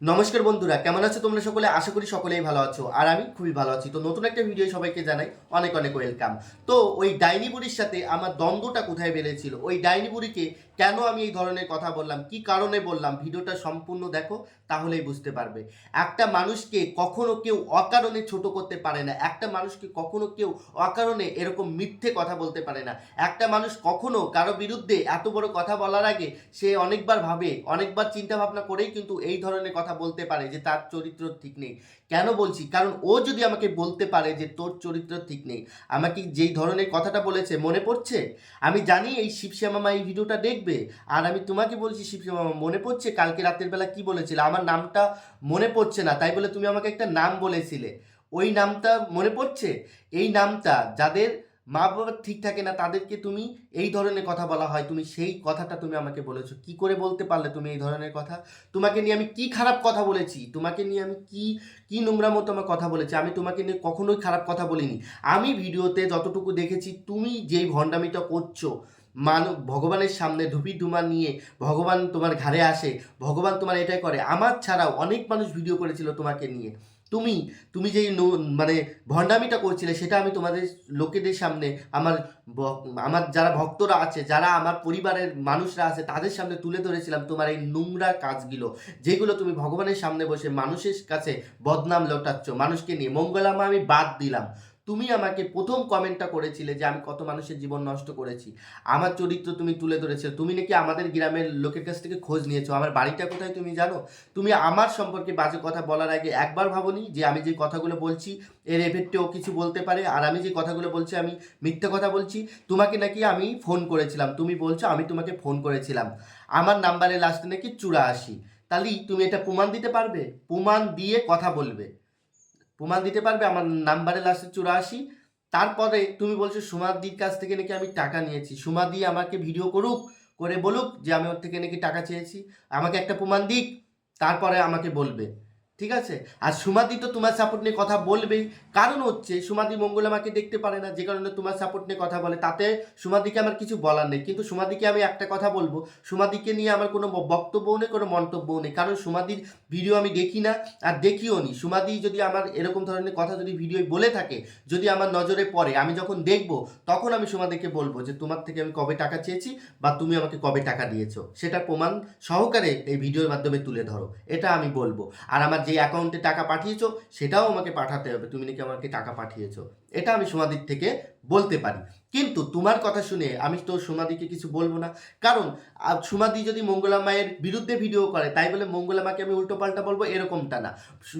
নমস্কার বন্ধুরা, কেমন আছো তোমরা সকলে? আশা করি সকলেই ভালো আছো, আর আমি খুবই ভালো আছি। তো নতুন একটা ভিডিও সবাইকে জানাই অনেক অনেক ওয়েলকাম তো ওই ডাইনি বুড়ির সাথে আমার দ্বন্দ্বটা কোথায় বেড়েছিল? ওই ডাইনি বুড়িকে কেন আমি এই ধরনের কথা বললাম? কি কারণে বললাম? ভিডিওটা সম্পূর্ণ দেখো, তাহলেই বুঝতে পারবে। একটা মানুষকে কখনো কেউ অকারণে ছোট করতে পারে না। একটা মানুষকে কখনো কেউ অকারণে এরকম মিথ্যে কথা বলতে পারে না। একটা মানুষ কখনো কারও বিরুদ্ধে এত বড় কথা বলার আগে সে অনেকবার ভাবে, অনেকবার চিন্তা ভাবনা করেই কিন্তু এই ধরনের কথা বলতে পারে যে তার চরিত্র ঠিক নেই। কেন বলছি? কারণ ও যদি আমাকে বলতে পারে যে তোর চরিত্র ঠিক নেই, আমাকে যেই ধরনের কথাটা বলেছে, মনে পড়ছে? আমি জানি এই শিবশ্যামা মামা এই ভিডিওটা দেখবে। আর আমি তোমাকে বলছি শিবশ্যামা মামা মনে পড়ছে কালকে রাতের বেলা কি বলেছিলে? আমার নামটা মনে পড়ছে না, তাই বলে তুমি আমাকে একটা নাম বলেছিলে। ওই নামটা মনে পড়ছে? এই নামটা যাদের মা বাবা ঠিক থাকে না, তাদেরকে তুমি এই ধরনের কথা বলা হয়, তুমি সেই কথাটা তুমি আমাকে বলেছ। কি করে বলতে পারলে তুমি এই ধরনের কথা? তোমাকে নিয়ে আমি কি খারাপ কথা বলেছি? তোমাকে নিয়ে আমি কি কি নোংরা মতো আমার কথা বলেছি? আমি তোমাকে নিয়ে কখনোই খারাপ কথা বলিনি। আমি ভিডিওতে যতটুকু দেখেছি, তুমি যেই ভণ্ডামিটা করছ, মান, ভগবানের সামনে ধুপি ধুমা নিয়ে ভগবান তোমার ঘাড়ে আসে, ভগবান তোমার এটাই করে। আমার ছাড়াও অনেক মানুষ ভিডিও করেছিল তোমাকে নিয়ে। তুমি তুমি যেই মানে ভণ্ডামিটা করছিলে, সেটা আমি তোমাদের লোকেদের সামনে, আমার আমার যারা ভক্তরা আছে, যারা আমার পরিবারের মানুষরা আছে, তাদের সামনে তুলে ধরেছিলাম তোমার এই নোংরা কাজগুলো, যেগুলো তুমি ভগবানের সামনে বসে মানুষের কাছে বদনাম লোটাচ্ছ, মানুষকে নিয়ে মঙ্গলামা আমি বাদ দিলাম। তুমি আমাকে প্রথম কমেন্টটা করেছিলে যে আমি কত মানুষের জীবন নষ্ট করেছি। আমার চরিত্র তুমি তুলে ধরেছো তুমি নাকি আমাদের গ্রামের লোকের কাছ থেকে খোঁজ নিয়েছো। আমার বাড়িটা কোথায় তুমি জানো? তুমি আমার সম্পর্কে বাজে কথা বলার আগে একবার ভাবনি যে আমি যে কথাগুলো বলছি, এর এফেক্টে ও কিছু বলতে পারে? আর আমি যে কথাগুলো বলছি, আমি মিথ্যে কথা বলছি? তোমাকে নাকি আমি ফোন করেছিলাম। তুমি বলছো, আমি তোমাকে ফোন করেছিলাম। আমার নাম্বারে লাস্টে নাকি চুরাশি। তাহলে তুমি এটা প্রমাণ দিতে পারবে? প্রমাণ দিয়ে কথা বলবে। প্রমাণ দিতে পারবে আমার নাম্বারে লাস্টে চুরাশি। তারপরে তুমি বলছো সুমাদির কাছ থেকে নাকি আমি টাকা নিয়েছি। সুমাদি আমাকে ভিডিও করুক, করে বলুক যে আমি ওর থেকে নাকি টাকা চেয়েছি। আমাকে একটা প্রমাণ দিক, তারপরে আমাকে বলবে। ঠিক আছে? আর সুমাদি তো তোমার সাপোর্ট নিয়ে কথা বলবেই। কারণ হচ্ছে, সুমাদি মঙ্গল আমাকে দেখতে পারে না, যে কারণে তোমার সাপোর্ট নিয়ে কথা বলে। তাতে সুমাদিকে আমার কিছু বলার নেই। কিন্তু সুমাদিকে আমি একটা কথা বলব, সুমাদিকে নিয়ে আমার কোনো বক্তব্যও নেই, কোনো মন্তব্যও নেই। কারণ সুমাদির ভিডিও আমি দেখি না আর দেখিও নি। সুমাদি যদি আমার এরকম ধরনের কথা যদি ভিডিও বলে থাকে, যদি আমার নজরে পড়ে, আমি যখন দেখব, তখন আমি সুমাদিকে বলব যে, তোমার থেকে আমি কবে টাকা চেয়েছি বা তুমি আমাকে কবে টাকা দিয়েছ? সেটা প্রমাণ সহকারে এই ভিডিওর মাধ্যমে তুলে ধরো। এটা আমি বলব। আর আমার যে অ্যাকাউন্টে টাকা পাঠিয়েছো সেটাও আমাকে পাঠাতে হবে। তুমি নাকি আমাকে টাকা পাঠিয়েছো। এটা আমি সোমাদির থেকে বলতে পারি। কিন্তু তোমার কথা শুনে আমি তো সোমাদিকে কিছু বলব না। কারণ সুমাদি যদি মঙ্গলা মায়ের বিরুদ্ধে ভিডিও করে, তাই বলে মঙ্গলা মাকে আমি উল্টো পাল্টা বলব এরকমটা না।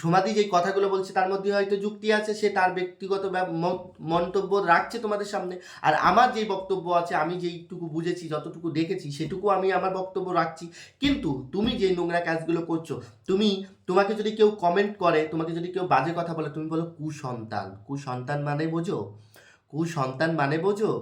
সুমাদি যে কথাগুলো বলছে তার মধ্যে হয়তো যুক্তি আছে, সে তার ব্যক্তিগত মন্তব্য রাখছে তোমাদের সামনে। আর আমার যেই বক্তব্য আছে, আমি যেইটুকু বুঝেছি, যতটুকু দেখেছি, সেটুকু আমি আমার বক্তব্য রাখছি। কিন্তু তুমি যে নোংরা কাজগুলো করছ, তুমি, তোমাকে যদি কেউ কমেন্ট করে, তোমাকে যদি কেউ বাজে কথা বলে, তুমি বলো কুসন্তান। কুসন্তান মানে বোঝো। কুসন্তান মানে বোঝো।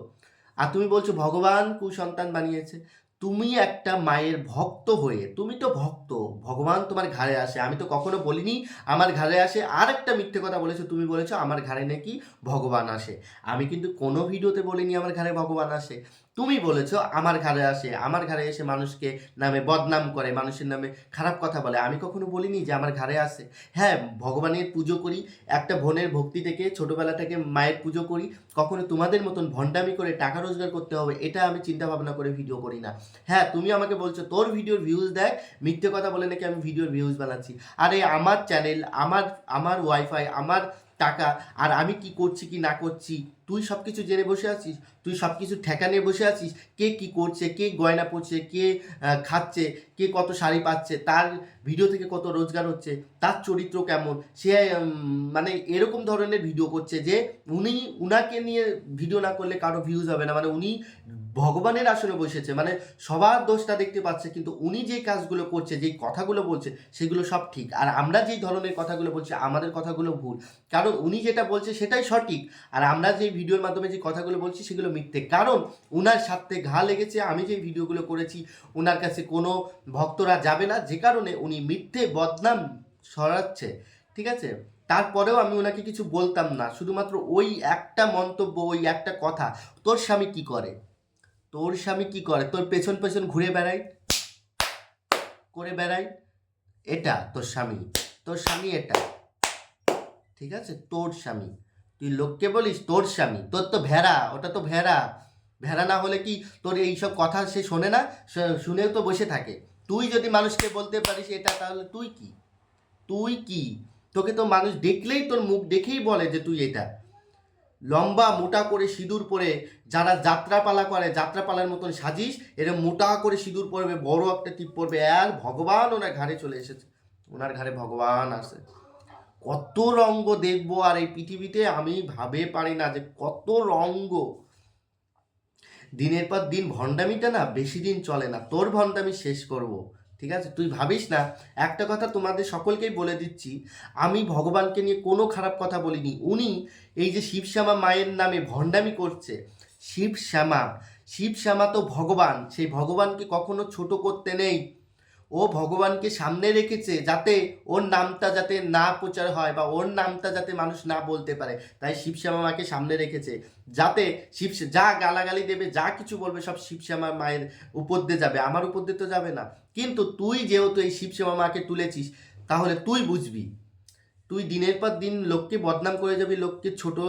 আর তুমি বলছো, ভগবান কুসন্তান বানিয়েছে। তুমি একটা মায়ের ভক্ত হয়ে, তুমি তো ভক্ত, ভগবান তোমার ঘাড়ে আসে। আমি তো কখনো বলিনি আমার ঘাড়ে আসে। আর একটা মিথ্যে কথা বলেছ, তুমি বলেছ আমার ঘাড়ে নাকি ভগবান আসে। আমি কিন্তু কোনো ভিডিওতে বলিনি আমার ঘাড়ে ভগবান আসে। তুমি বলেছ, আমার ঘাড়ে আসে, আমার ঘাড়ে এসে মানুষকে নামে বদনাম করে, মানুষের নামে খারাপ কথা বলে। আমি কখনো বলিনি যে আমার ঘাড়ে আসে। হ্যাঁ ভগবানের পুজো করি, একটা বোনের ভক্তি থেকে ছোটোবেলা থেকে মায়ের পুজো করি, কখনো তোমাদের মতন ভণ্ডামি করে টাকা রোজগার করতে হবে, এটা আমি চিন্তা ভাবনা করে ভিডিও করি না। হ্যাঁ তুমি আমাকে বলছো, তোর ভিডিওর ভিউজ দেখ, মিথ্যে কথা বলে নাকি আমি ভিডিওর ভিউজ বানাচ্ছি। আরে, আমার চ্যানেল আমার আমার ওয়াইফাই আমার টাকা, আর আমি কি করছি কি না করছি তুই সব কিছু জেনে বসে আছিস, তুই সব কিছু ঠেকা নিয়ে বসে আছিস, কে কি করছে, কে গয়না পড়ছে কে খাচ্ছে, কে কত শাড়ি পাচ্ছে, তার ভিডিও থেকে কত রোজগার হচ্ছে, তার চরিত্র কেমন, সে মানে এরকম ধরনের ভিডিও করছে যে উনি, উনাকে নিয়ে ভিডিও না করলে কারও ভিউজ হবে না। মানে উনি ভগবানের আসনে বসেছে মানে সবার দোষটা দেখতে পাচ্ছে, কিন্তু উনি যে কাজগুলো করছে যেই কথাগুলো বলছে, সেগুলো সব ঠিক। আর আমরা যেই ধরনের কথাগুলো বলছি, আমাদের কথাগুলো ভুল। কারণ উনি যেটা বলছে সেটাই সঠিক। আর আমরা যে ভিডিওর মাধ্যমে যে কথাগুলো বলছি সেগুলো মিথ্যে। কারণ উনার সাথে ঘা লেগেছে, আমি যে ভিডিওগুলো করেছি ওনার কাছে কোনো ভক্তরা যাবে না, যে কারণে উনি মিথ্যে বদনাম সরাচ্ছে ঠিক আছে? তারপরেও আমি ওনাকে কিছু বলতাম না, শুধুমাত্র ওই একটা মন্তব্য, ওই একটা কথা, তোর স্বামী কি করে? তোর স্বামী কি করে? তোর পেছন পেছন ঘুরে বেড়ায়? করে বেড়ায়? এটা তোর স্বামী তোর স্বামী এটা, ঠিক আছে? তোর স্বামী। তুই লোককে বলিস, তোর স্বামী, তোর তো ভেড়া, ওটা তো ভেড়া। ভেড়া না হলে কি তোর এইসব কথা সে শোনে না? শুনেও তো বসে থাকে। তুই যদি মানুষকে বলতে পারিস এটা, তাহলে তুই কি? তুই কি? তোকে তো মানুষ দেখলেই, তোর মুখ দেখেই বলে যে তুই এটা। লম্বা মোটা করে সিঁদুর পরে যারা যাত্রাপালা করে, যাত্রাপালার মতন সাজিস এরকম মোটা করে সিঁদুর পরবে, বড় একটা টিপ পরবে। আর ভগবান ওনার ঘাড়ে চলে এসেছে। ওনার ঘাড়ে ভগবান আছে কত রঙ্গ দেখব আর এই পৃথিবীতে আমি ভাবে পারি না যে কত রঙ্গ। দিনের পর দিন ভণ্ডামিটা না বেশি দিন চলে না, তোর ভণ্ডামি শেষ করব, ঠিক আছে? তুই ভাবিস না, একটা কথা তোমাদের সকলকেই বলে দিচ্ছি, আমি ভগবানকে নিয়ে কোনো খারাপ কথা বলিনি, উনি এই যে শিবশ্যামা মায়ের নামে ভণ্ডামি করছে, শিবশ্যামা শিবশ্যামা তো ভগবান, সেই ভগবানকে কখনো ছোট করতে নেই। ও ভগবানকে সামনে রেখেছে যাতে ওর নামটা যাতে না প্রচার হয় বা ওর নামটা যাতে মানুষ না বলতে পারে। তাই শিবশ্যামা মাকে সামনে রেখেছে। যাতে শিব যা গালাগালি দেবে, যা কিছু বলবে, সব শিবশ্যামা মায়ের উপর দিয়ে যাবে। আমার উপর দিয়ে তো যাবে না। কিন্তু তুই যেহেতু এই শিবশ্যামা মাকে তুলেছিস, তাহলে তুই বুঝবি। তুই দিনের পর দিন লোককে বদনাম করে যাবি, লোককে ছোট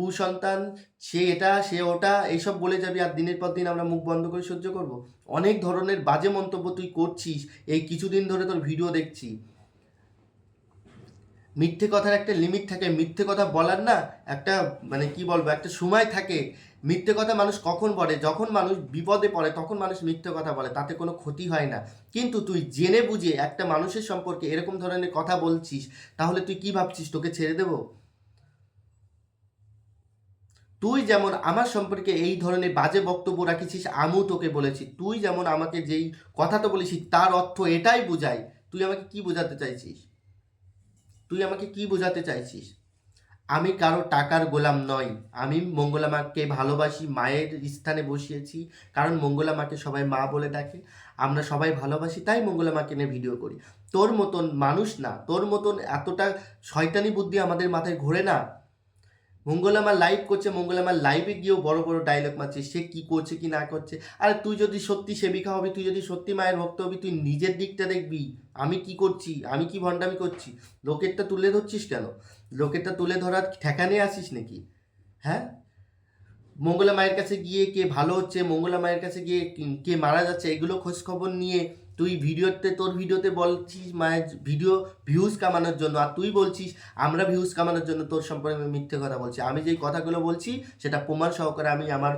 কুসন্তান, সে এটা, সে ওটা, এইসব বলে যাবি আর দিনের পর দিন আমরা মুখ বন্ধ করে সহ্য করব? অনেক ধরনের বাজে মন্তব্য তুই করছিস, এই কিছুদিন ধরে তোর ভিডিও দেখছি। মিথ্যে কথার একটা লিমিট থাকে, মিথ্যে কথা বলার না, একটা মানে কি বলব, একটা সময় থাকে। মিথ্যে কথা মানুষ কখন বলে? যখন মানুষ বিপদে পড়ে, তখন মানুষ মিথ্যে কথা বলে, তাতে কোনো ক্ষতি হয় না। কিন্তু তুই জেনে বুঝে একটা মানুষের সম্পর্কে এরকম ধরনের কথা বলছিস, তাহলে তুই কি ভাবছিস, তোকে ছেড়ে দেবো? তুই যেমন আমার সম্পর্কে এই ধরনের বাজে বক্তব্য রাখিছিস, আমিও তোকে বলেছি। তুই যেমন আমাকে যেই কথাটা বলেছিস, তার অর্থ এটাই বোঝায়। তুই আমাকে কি বোঝাতে চাইছিস? তুই আমাকে কি বোঝাতে চাইছিস? আমি কারও টাকার গোলাম নই। আমি মঙ্গলা মাকে ভালোবাসি, মায়ের স্থানে বসিয়েছি। কারণ মঙ্গলা মাকে সবাই মা বলে ডাকে। আমরা সবাই ভালোবাসি, তাই মঙ্গলা মাকে নিয়ে ভিডিও করি। তোর মতন মানুষ না। তোর মতন এতটা শয়তানি বুদ্ধি আমাদের মাথায় ঘোরে না। মঙ্গলামা লাইভ করছে, মঙ্গলামা লাইভে গিয়েও বড় বড় ডায়লগ মারছে, সে কি করছে, কি না করছে। আরে তুই যদি সত্যি সেবিকা হবি, তুই যদি সত্যি মায়ের ভক্ত হবি, তুই নিজের দিকটা দেখবি, আমি কি করছি, আমি কি ভণ্ডামি করছি। লোকেরটা তুলে ধরছিস কেন? লোকেরটা তুলে ধরার ঠেকানে আসিস নাকি? হ্যাঁ? মঙ্গলা মায়ের কাছে গিয়ে কে ভালো হচ্ছে, মঙ্গলা মায়ের কাছে গিয়ে কে মারা যাচ্ছে, এগুলো খোঁজখবর নিয়ে তুই ভিডিওতে, তোর ভিডিওতে বলছিস মায়ের ভিডিও ভিউজ কামানোর জন্য, আর তুই বলছিস আমরা ভিউজ কামানোর জন্য তোর সম্পর্কে মিথ্যে কথা বলছি। আমি যেই কথাগুলো বলছি, সেটা প্রমাণ সহকারে আমি আমার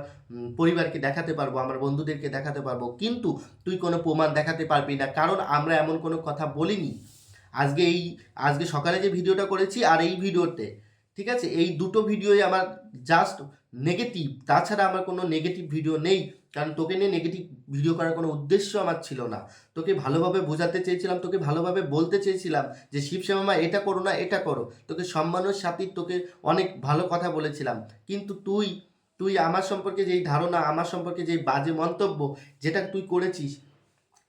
পরিবারকে দেখাতে পারব, আমার বন্ধুদেরকে দেখাতে পারব। কিন্তু তুই কোনো প্রমাণ দেখাতে পারবি না, কারণ আমরা এমন কোনো কথা বলিনি। আজকে এই, আজকে সকালে যে ভিডিওটা করেছি আর এই ভিডিওতে, ঠিক আছে? এই দুটো ভিডিওই আমার জাস্ট নেগেটিভ তাছাড়া আমার কোনো নেগেটিভ ভিডিও নেই। কারণ তোকে নিয়ে নেগেটিভ ভিডিও করার কোনো উদ্দেশ্য আমার ছিল না। তোকে ভালোভাবে বোঝাতে চেয়েছিলাম, তোকে ভালোভাবে বলতে চেয়েছিলাম যে শিবশ্যামা এটা করো না, এটা করো। তোকে সম্মানের সাথে তোকে অনেক ভালো কথা বলেছিলাম। কিন্তু তুই তুই আমার সম্পর্কে যেই ধারণা, আমার সম্পর্কে যেই বাজে মন্তব্য যেটা তুই করেছিস,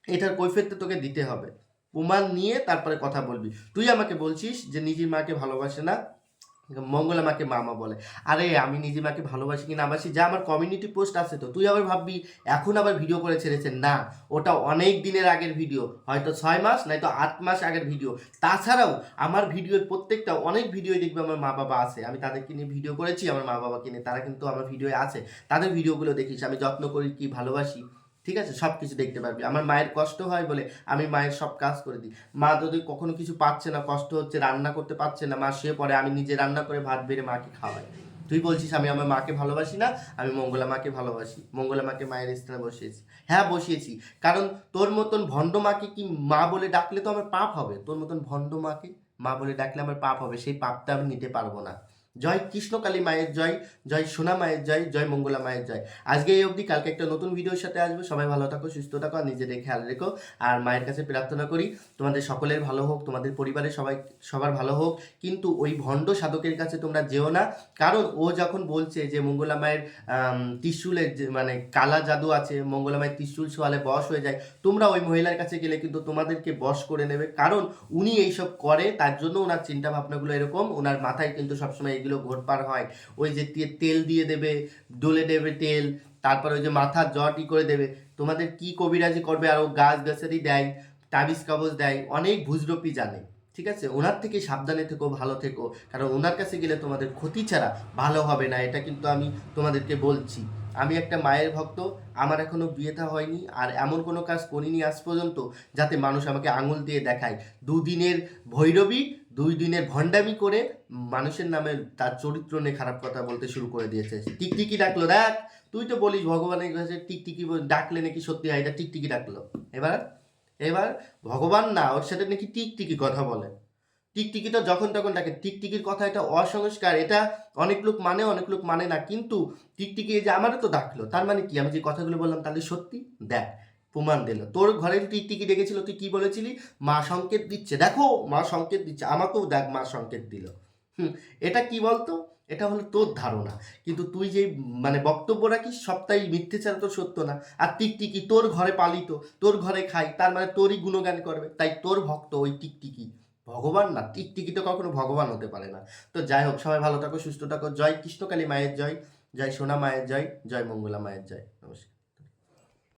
এটার কৈফিয়তটা তোকে দিতে হবে। প্রমাণ নিয়ে তারপরে কথা বলবি। তুই আমাকে বলছিস যে, নিজের মাকে ভালোবাসে না মঙ্গলা মাকে মামা বলে। আরে, আমি নিজে মাকে ভালোবাসি কি না বাসি যা আমার কমিউনিটি পোস্ট আছে তো, তুই আবার ভাববি, এখন আবার ভিডিও করে ছেড়েছে? না, ওটা অনেক দিনের আগের ভিডিও হয়তো ছয় মাস, নয়তো আট মাস আগের ভিডিও তাছাড়াও, আমার ভিডিওর প্রত্যেকটা অনেক ভিডিও দেখবে আমার মা বাবা আছে। আমি তাদেরকে নিয়ে ভিডিও করেছি, আমার মা বাবাকে নিয়ে, তারা কিন্তু আমার ভিডিও আছে। তাদের ভিডিওগুলো দেখিস, আমি যত্ন করি কি ভালোবাসি। ঠিক আছে? সব কিছু দেখতে পারবি। আমার মায়ের কষ্ট হয় বলে আমি মায়ের সব কাজ করে দিই। মা যদি কখনো কিছু পাচ্ছে না, কষ্ট হচ্ছে, রান্না করতে পারছে না। মা শুয়ে পড়ে, আমি নিজে রান্না করে ভাত বেড়ে মাকে খাওয়াই। তুই বলছিস আমি আমার মাকে ভালোবাসি না, আমি মঙ্গলা মাকে ভালোবাসি। মঙ্গলা মাকে মায়ের স্থানে বসিয়েছি। হ্যাঁ বসিয়েছি। কারণ তোর মতন ভণ্ড মাকে কি মা বলে ডাকলে তো আমার পাপ হবে? তোর মতন ভণ্ড মাকে মা বলে ডাকলে আমার পাপ হবে। সেই পাপটা আমি নিতে পারব না। জয় কৃষ্ণকালী মায়ের জয় জয় সোনা মায়ের জয় জয় মঙ্গলা মায়ের জয়। আজকে এই অবধি কালকে একটা নতুন ভিডিওর সাথে আসব। সবাই ভালো থাকো, সুস্থ থাকো আর নিজেদের খেয়াল রেখো। আর মায়ের কাছে প্রার্থনা করি, তোমাদের সকলের ভালো হোক, তোমাদের পরিবারের সবাই, সবার ভালো হোক। কিন্তু ওই ভণ্ড সাধকের কাছে তোমরা যেও না। কারণ ও যখন বলছে যে মঙ্গলা মায়ের ত্রিশূলের মানে কালা জাদু আছে, মঙ্গলা মায়ের ত্রিশূল সোয়ালে বশ হয়ে যায়, তোমরা ওই মহিলার কাছে গেলে কিন্তু তোমাদেরকে বশ করে নেবে। কারণ উনি এইসব করে, তার জন্য ওনার চিন্তা ভাবনাগুলো এরকম, ওনার মাথায় কিন্তু সবসময় এগুলো ঘোরপার হয়, ওই যে তেল দিয়ে দেবে, ডলে দেবে তেল, তারপরে ওই যে মাথার জটি করে দেবে। তোমাদের কি কবিরাজি করবে? আর ও গাছ গাছেরই দেয়, তাবিজ কাগজ দেয়, অনেক ভুজরপি জানে, ঠিক আছে? ওনার থেকে সাবধানে থেকো, ভালো থেকো, কারণ ওনার কাছে গেলে তোমাদের ক্ষতি ছাড়া ভালো হবে না, এটা কিন্তু আমি তোমাদেরকে বলছি। আমি একটা মায়ের ভক্ত, আমার এখনও বিয়েটা হয়নি, আর এমন কোনো কাজ করিনি আজ পর্যন্ত, যাতে মানুষ আমাকে আঙুল দিয়ে দেখায়। দুদিনের ভৈরবী দুই দিনের ভণ্ডামি করে মানুষের নামে তার চরিত্র নিয়ে খারাপ কথা বলতে শুরু করে দিয়েছে। টিকটিকি ডাকলো, দেখ, তুই তো বলিস ভগবানের কাছে টিকটিকি ডাকলে নাকি সত্যি হয়, এটা টিকটিকি ডাকলো। এবার এবার ভগবান না, ওর সাথে নাকি টিকটিকি কথা বলে। টিকটিকি তো যখন তখন ডাকে, টিকটিকির কথা এটা অসংস্কার, এটা অনেক লোক মানে অনেক লোক মানে না, কিন্তু টিকটিকি এই যে আমারও তো ডাকলো, তার মানে কি? আমি যে কথাগুলো বললাম তাহলে সত্যি? দেখ প্রমাণ দিল। তোর ঘরে টিকটিকি ডেকেছিল তুই কি বলেছিলি? মা সংকেত দিচ্ছে। দেখো, মা সংকেত দিচ্ছে। আমাকেও দেখ, মা সংকেত দিল। হুম, এটা কি বলতো? এটা হলো তোর ধারণা। কিন্তু তুই যে মানে বক্তব্য রাখিস, সবটাই মিথ্যে ছাড়া তো সত্য না। আর টিকটিকি তোর ঘরে পালিত, তোর ঘরে খাই, তার মানে তোরই গুণগান করবে। তাই তোর ভক্ত ওই টিকটিকি। ভগবান না, টিকটিকি তো কখনো ভগবান হতে পারে না। তো যাই হোক, সবাই ভালো থাকো, সুস্থ থাকো। জয় কৃষ্ণকালী মায়ের জয়। জয় সোনা মায়ের জয়। জয় মঙ্গলা মায়ের জয়।